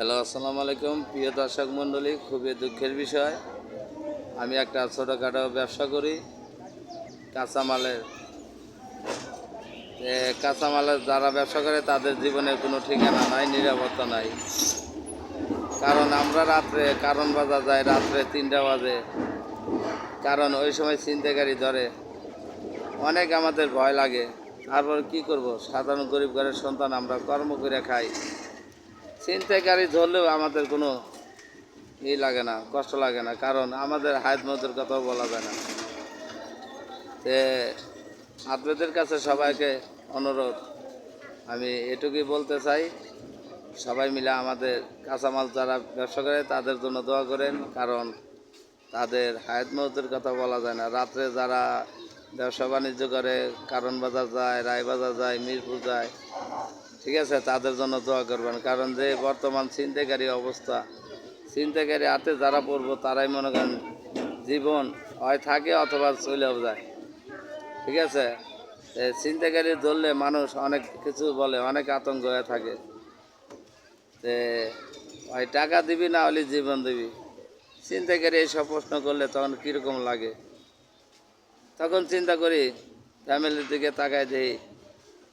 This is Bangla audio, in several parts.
হ্যালো, আসসালামু আলাইকুম। প্রিয় দর্শক মণ্ডলী, খুবই দুঃখের বিষয়, আমি একটা ছোটোখাটো ব্যবসা করি। কাঁচামালের কাঁচামালের যারা ব্যবসা করে, তাদের জীবনের কোনো ঠিকানা নাই, নিরাপত্তা নাই। কারণ আমরা রাত্রে কারণ বাজার যাই রাত্রে তিনটা বাজে। কারণ ওই সময় ছিনতাইকারী ধরে। অনেক আমাদের ভয় লাগে। তারপর কি করব? সাধারণ গরিব ঘরের সন্তান, আমরা কর্ম করে খাই। ছিনতাইকারী ধরলেও আমাদের কোনো ই লাগে না, কষ্ট লাগে না, কারণ আমাদের হায়াত মতের কথাও বলা যায় না। তে আপনাদের কাছে সবাইকে অনুরোধ, আমি এটুকুই বলতে চাই, সবাই মিলে আমাদের কাঁচামাল যারা ব্যবসা করে তাদের জন্য দোয়া করেন, কারণ তাদের হায়াত মতের কথা বলা যায় না। রাত্রে যারা ব্যবসা বাণিজ্য করে, কারণ বাজার যায় রায়বাজার যায়, মিরপুর যায় ঠিক আছে, তাদের জন্য দোয়া করবেন। কারণ যে বর্তমান ছিনতাইকারী অবস্থা, ছিনতাইকারী হাতে যারা পড়ব তারাই মনে করেন জীবন হয় থাকে অথবা চলেও যায়। ঠিক আছে? এ ছিনতাইকারী ধরলে মানুষ অনেক কিছু বলে, অনেক আতঙ্ক হয়ে থাকে। তে হয় টাকা দিবি না হলে জীবন দিবি। ছিনতাইকারী এইসব প্রশ্ন করলে তখন কীরকম লাগে? তখন চিন্তা করি, ফ্যামিলির দিকে তাকায় দিই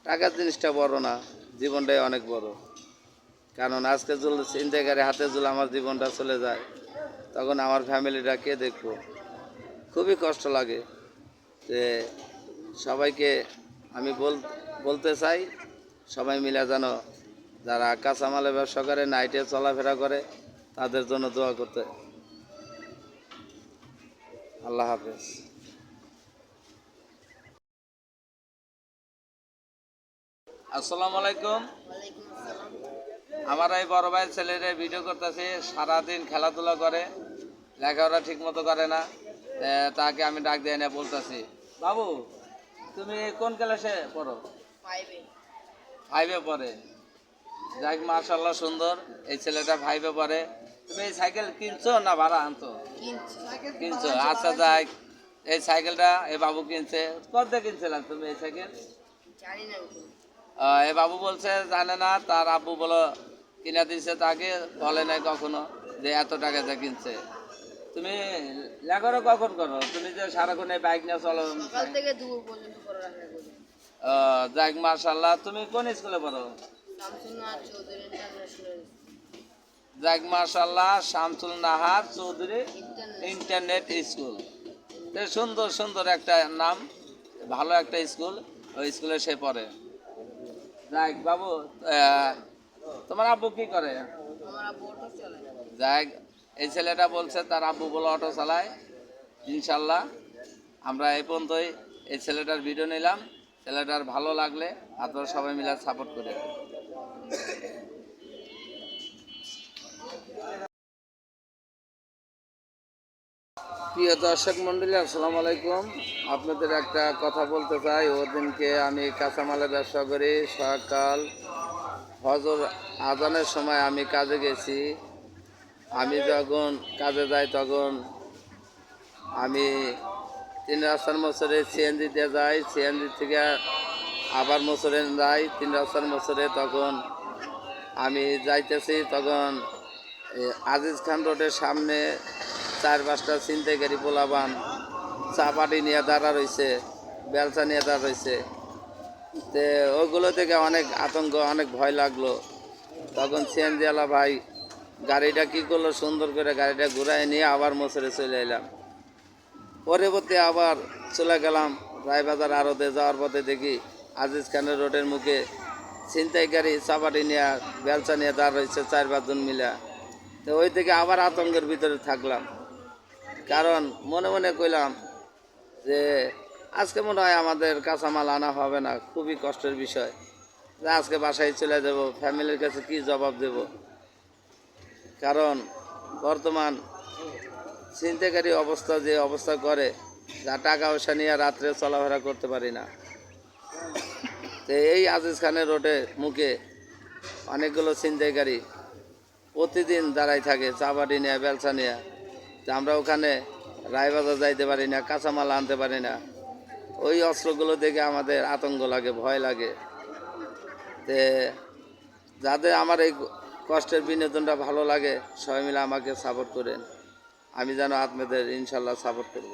টাকার জিনিসটা বড় না। জীবনটাই অনেক বড়। কারণ আজকে যদি চিন্তাকারী হাতে যদি আমার জীবনটা চলে যায়। তখন আমার ফ্যামিলিটা কে দেখব? খুবই কষ্ট লাগে। যে সবাইকে আমি বল, বলতে চাই, সবাই মিলে যেন যারা কাঁচামালের ব্যবসা করে, নাইটে চলাফেরা করে, তাদের জন্য দোয়া করতে। আল্লাহ হাফেজ। আসসালামু আলাইকুম। আমার এই বড় ভাই ছেলেরে ভিডিও করতেছে সারাদিন খেলাধুলা করে লেখাপড়া ঠিক মতো করে না তাকে আমি ডাক দিয়ে এনে বলতেছি বাবু তুমি কোন ক্লাসে পড়ো? ফাইভে পড়ে। যাক মার্শাল্লাহ সুন্দর এই ছেলেটা ফাইভে পড়ে। তুমি এই সাইকেল কিনছো না ভাড়া আনছো? কিনছো। আচ্ছা যাক এই সাইকেলটা এই বাবু কিনছে। কত কিনছিলাম তুমি এই সাইকেল? জানি না এ বাবু বলছে জানে না তার আব্বু বলো কিনা দিচ্ছে তাকে বলে নাই কখনো যে এত টাকা দিয়ে কিনছে। তুমি লেখারও কখন করো? তুমি যে সারাক্ষণ এই বাইক নিয়ে চলো সকাল থেকে পর্যন্ত যাক মার্শাল্লাহ তুমি কোন স্কুলে পড়ো? যাক মার্শাল্লাহ শামসুল নাহার চৌধুরী ইন্টারনেট স্কুল সুন্দর সুন্দর একটা নাম ভালো একটা স্কুল ওই স্কুলে সে পড়ে। যাক বাবু তোমার আব্বু কি করে? যাক এই ছেলেটা বলছে তার আব্বু বলে অটো চালায়। ইনশাল্লাহ আমরা এই পর্যন্তই এই ছেলেটার ভিডিও নিলাম। ছেলেটার ভালো লাগলে আপনারা সবাই মিলে সাপোর্ট করে প্রিয় দর্শক মন্ডলী, আসসালামু আলাইকুম। আপনাদের একটা কথা বলতে চাই। ওদিনকে আমি কাঁচামালের ব্যবসা করি। সকাল হজর আজানের সময় আমি কাজে গেছি। আমি যখন কাজে যাই তখন আমি তিন রাস্তার মোচরে সিএনজি দিয়ে যাই। সিএনজি থেকে আবার মোচরে যাই। তিন রাস্তার মোচরে তখন আমি যাইতেছি। তখন আজিজ খান রোডের সামনে চার পাঁচটা ছিনতাইকারী পোলাবান চা পাটি নিয়ে দাঁড়া রয়েছে বেলচা নিয়ে দাঁড়া রয়েছে তে ওগুলো থেকে অনেক আতঙ্ক, অনেক ভয় লাগল। তখন সিএনজিওয়ালা ভাই গাড়িটা কি করল, সুন্দর করে গাড়িটা ঘুরাই নিয়ে আবার মোচরে চলে এলাম। পরবর্তী আবার চলে গেলাম রায়বাজার আড়তে, যাওয়ার পথে দেখি আজিজ খানের রোডের মুখে ছিনতাইকারী চাপাটি নিয়ে, বেলচা নিয়ে দাঁড় রয়েছে চার পাঁচজন মিলা। তো ওই থেকে আবার আতঙ্কের ভিতরে থাকলাম। কারণ মনে মনে কইলাম যে আজকে মনে হয় আমাদের কাঁচামাল আনা হবে না, খুবই কষ্টের বিষয়। যে আজকে বাসায় চলে যাব, ফ্যামিলির কাছে কি জবাব দেব? কারণ বর্তমান ছিনতাইকারী অবস্থা যে অবস্থা করে, যা টাকা পয়সা নিয়ে রাত্রে চলাফেরা করতে পারি না। তো এই আজিজ খানের রোডে মুখে অনেকগুলো ছিনতাইকারী প্রতিদিন দাঁড়াই থাকে চাবাটি নিয়ে বেলসা নিয়ে। তো আমরা ওখানে রায়বাজার যাইতে পারি না, কাঁচামাল আনতে পারি না। ওই অস্ত্রগুলো দেখে আমাদের আতঙ্ক লাগে, ভয় লাগে। তে যাদের আমার এই কষ্টের বিনোদনটা ভালো লাগে, সবাই মিলে আমাকে সাপোর্ট করেন। আমি যেন আপনাদের ইনশাল্লাহ সাপোর্ট করব।